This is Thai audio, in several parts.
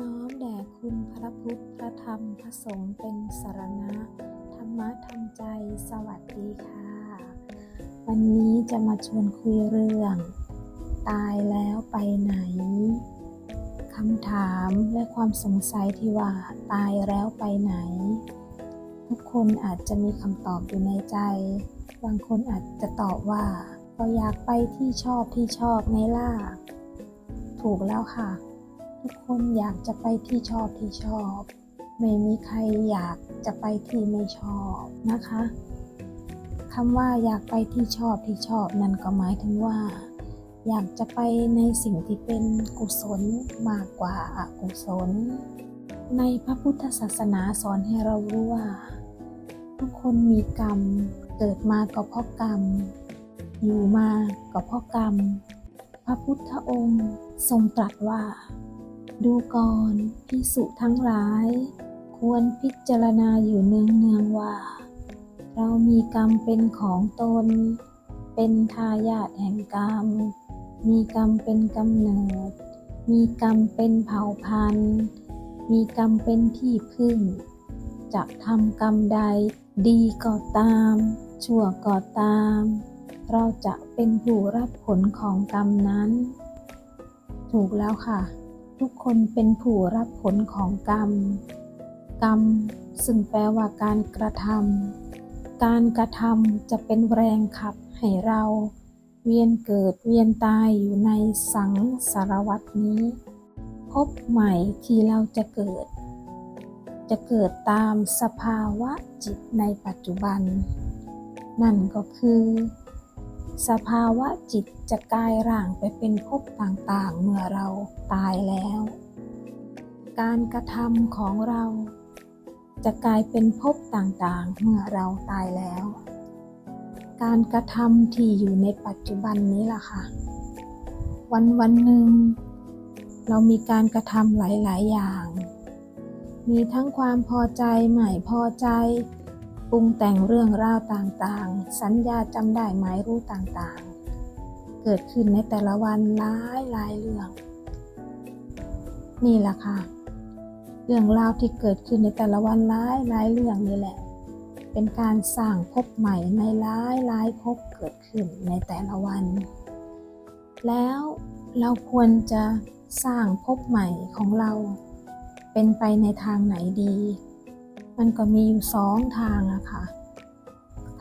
น้อมแด่คุณพระพุทธ พระธรรม พระสงฆ์เป็นสารณะ ธรรมะทำใจ สวัสดีค่ะ วันนี้จะมาชวนคุยเรื่อง ตายแล้วไปไหนคำถามและความสงสัยที่ว่าตายแล้วไปไหน ทุกคนอาจจะมีคำตอบอยู่ในใจ บางคนอาจจะตอบว่าก็อยากไปที่ชอบที่ชอบไงล่ะ ถูกแล้วค่ะ ทุกคนอยากจะไปที่ชอบที่ชอบ ไม่มีใครอยากจะไปที่ไม่ชอบนะคะคำว่าอยากไปที่ชอบที่ชอบนั่นก็หมายถึงว่า อยากจะไปในสิ่งที่เป็นกุศลมากกว่าอกุศล ในพระพุทธศาสนาสอนให้เรารู้ว่า ทุกคนมีกรรมเกิดมาก็เพราะกรรม อยู่มาก็เพราะกรรม พระพุทธองค์ทรงตรัสว่า ดูก่อนพิสุทั้งหลาย ควรพิจารณาอยู่เนืองเนืองๆว่า เรามีกรรมเป็นของตน เป็นทายาทแห่งกรรม มีกรรมเป็นกำเนิด มีกรรมเป็นเผ่าพันธุ์ มีกรรมเป็นที่พึ่ง จะทำกรรมใดดีก็ตาม ชั่วก็ตาม เราจะเป็นผู้รับผลของกรรมนั้น ถูกแล้วค่ะ ทุกคนเป็นผู้รับผลของกรรม กรรม ซึ่งแปลว่าการกระทำการกระทำจะเป็นแรงขับให้เรา เวียนเกิดเวียนตายอยู่ในสังสารวัตนี้ พบใหม่ที่เราจะเกิด จะเกิดตามสภาวะจิตในปัจจุบัน นั่นก็คือ สภาวะจิตจะกลายร่างไปเป็นภพต่างๆ เมื่อเราตายแล้ว การกระทำของเราจะกลายเป็นภพต่างๆ เมื่อเราตายแล้ว การกระทำที่อยู่ในปัจจุบันนี้ล่ะค่ะ วันวันหนึ่ง เรามีการกระทำหลาย ๆ อย่าง มีทั้งความพอใจ ไม่พอใจ ปรุงแต่งเรื่องราวต่างๆ สัญญาจำได้หมายรู้ต่างๆ เกิดขึ้นในแต่ละวันหลายหลายเรื่อง นี่แหละค่ะ เรื่องราวที่เกิดขึ้นในแต่ละวันหลายหลายเรื่องนี่แหละ เป็นการสร้างภพใหม่ในหลายหลายภพเกิดขึ้นในแต่ละวัน แล้วเราควรจะสร้างภพใหม่ของเรา เป็นไปในทางไหนดี มันก็มีอยู่สองทางอะค่ะ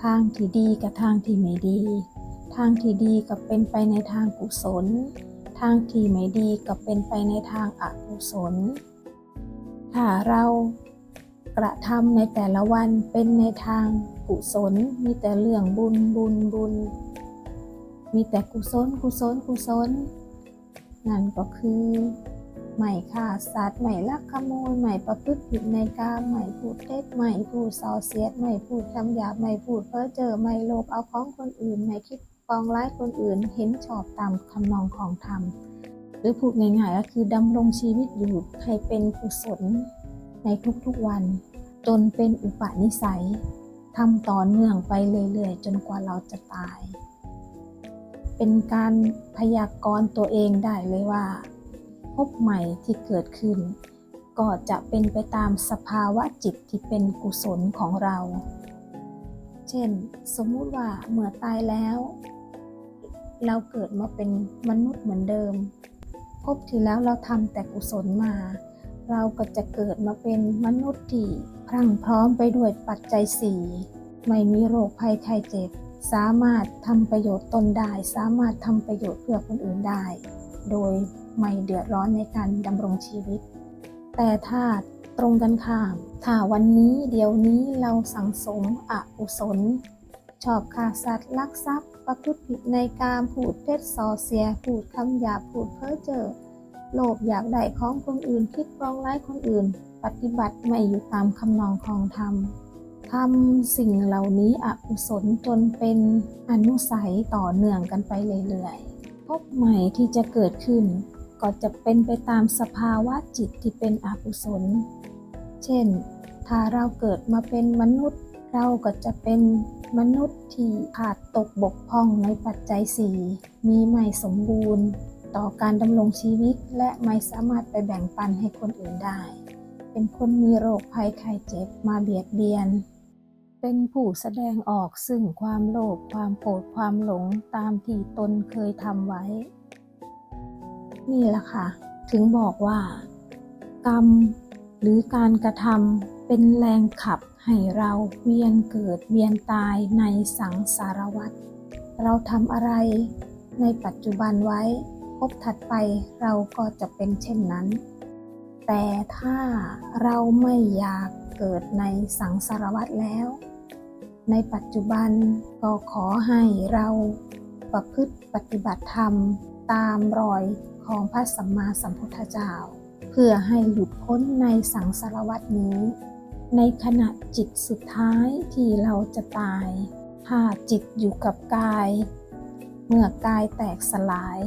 ทางที่ดีกับทางที่ไม่ดี ทางที่ดีก็เป็นไปในทางกุศล ทางที่ไม่ดีก็เป็นไปในทางอกุศล ถ้าเรากระทำในแต่ละวันเป็นในทางกุศล มีแต่เรื่องบุญบุญบุญ มีแต่กุศลกุศลกุศลนั่นก็คือ ไม่ฆ่าสัตว์ไม่ลักขโมยไม่ประพฤติผิดในกามไม่พูดเท็จไม่พูดส่อเสียดไม่พูดคำหยาบไม่พูดเพ้อเจ้อไม่โลภเอาของคนอื่นไม่คิดปองร้ายคนอื่นเห็นชอบตามคำนองของธรรมหรือพูดง่ายๆก็คือดำรงชีวิตอยู่ให้เป็นกุศลในทุกๆวัน จนเป็นอุปนิสัยทำต่อเนื่องไปเรื่อยๆจนกว่าเราจะตาย เป็นการพยากรณ์ตัวเองได้เลยว่า พบใหม่ที่เกิดขึ้น ก็จะเป็นไปตามสภาวะจิตที่เป็นกุศลของเรา เช่น สมมุติว่าเมื่อตายแล้ว เราเกิดมาเป็นมนุษย์เหมือนเดิม พบที่แล้วเราทำแต่กุศลมา เราก็จะเกิดมาเป็นมนุษย์ที่พรั่งพร้อมไปด้วยปัจจัยสี่ไม่มีโรคภัยไข้เจ็บ สามารถทำประโยชน์ตนได้ สามารถทำประโยชน์เพื่อคนอื่นได้ โดย ไม่เดือดร้อนในการดำรงชีวิต แต่ถ้าตรงกันข้าม ถ้าวันนี้เดี๋ยวนี้เราสังสมอกุศล ชอบฆ่าสัตว์ลักทรัพย์ ประพฤติผิดในการพูดเท็จส่อเสียพูดคำหยาพูดเพ้อเจ้อโลภอยากได้ของคนอื่น คิดปองร้ายคนอื่น ปฏิบัติไม่อยู่ตามคำนองของธรรมทำสิ่งเหล่านี้อกุศลจนเป็นอนุสัยต่อเนื่องกันไปเรื่อยๆพบใหม่ที่จะเกิดขึ้น ก็จะเป็นไปตามสภาวะจิตที่เป็นอกุศล เช่น ถ้าเราเกิดมาเป็นมนุษย์ เราก็จะเป็นมนุษย์ที่ขาดตกบกพร่องในปัจจัยสี่มีไม่สมบูรณ์ ต่อการดำรงชีวิตและไม่สามารถไปแบ่งปันให้คนอื่นได้ เป็นคนมีโรคภัยไข้เจ็บมาเบียดเบียน เป็นผู้แสดงออกซึ่งความโลภความโกรธความหลงตามที่ตนเคยทำไว้ นี่แหละค่ะ ถึงบอกว่า กรรมหรือการกระทำเป็นแรงขับให้เราเวียนเกิดเวียนตายในสังสารวัฏเราทำอะไรในปัจจุบันไว้พบถัดไปเราก็จะเป็นเช่นนั้น แต่ถ้าเราไม่อยากเกิดในสังสารวัฏแล้ว ในปัจจุบันก็ขอให้เราประพฤติปฏิบัติธรรม ตามรอยของพระสัมมาสัมพุทธเจ้า เพื่อให้หลุดพ้นในสังสารวัฏนี้ ในขณะจิตสุดท้ายที่เราจะตาย ถ้าจิตอยู่กับกาย เมื่อกายแตกสลาย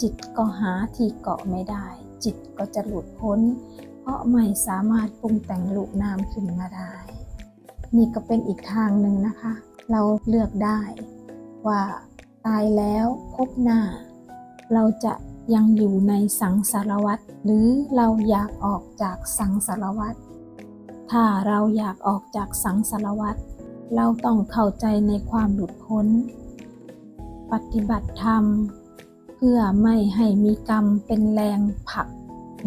จิตก็หาที่เกาะไม่ได้ จิตก็จะหลุดพ้น เพราะไม่สามารถปรุงแต่งรูปนามขึ้นมาได้ นี่ก็เป็นอีกทางหนึ่งนะคะ เราเลือกได้ว่าตายแล้วพบหน้า เราจะยังอยู่ในสังสารวัฏหรือเราอยากออกจากสังสารวัฏถ้าเราอยากออกจากสังสารวัฏเราต้องเข้าใจในความหลุดพ้น ปฏิบัติธรรม เพื่อไม่ให้มีกรรมเป็นแรงผลัก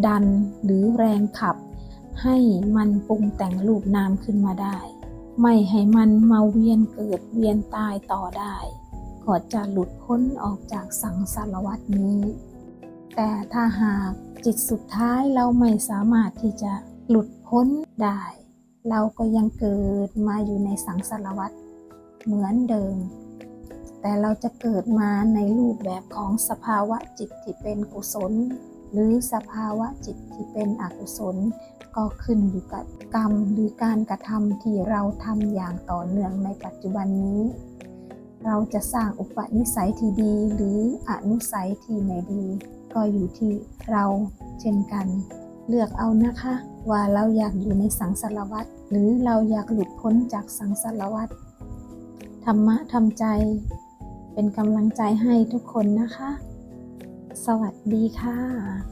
ดันหรือแรงขับ ให้มันปรุงแต่งรูปนามขึ้นมาได้ ไม่ให้มันมาเวียนเกิดเวียนตายต่อได้ ก็จะหลุดพ้นออกจากสังสารวัฏนี้ แต่ถ้าหากจิตสุดท้ายเราไม่สามารถที่จะหลุดพ้นได้ เราก็ยังเกิดมาอยู่ในสังสารวัฏเหมือนเดิม แต่เราจะเกิดมาในรูปแบบของสภาวะจิตที่เป็นกุศล หรือสภาวะจิตที่เป็นอกุศล ก็ขึ้นอยู่กับกรรมหรือการกระทำที่เราทำอย่างต่อเนื่องในปัจจุบันนี้ เราจะสร้างอุปนิสัยที่ดี หรืออนุสัยที่ไม่ดี ก็อยู่ที่เราเช่นกัน เลือกเอานะคะ ว่าเราอยากอยู่ในสังสารวัฏหรือเราอยากหลุดพ้นจากสังสารวัฏธรรมะทำใจ เป็นกำลังใจให้ทุกคนนะคะ สวัสดีค่ะ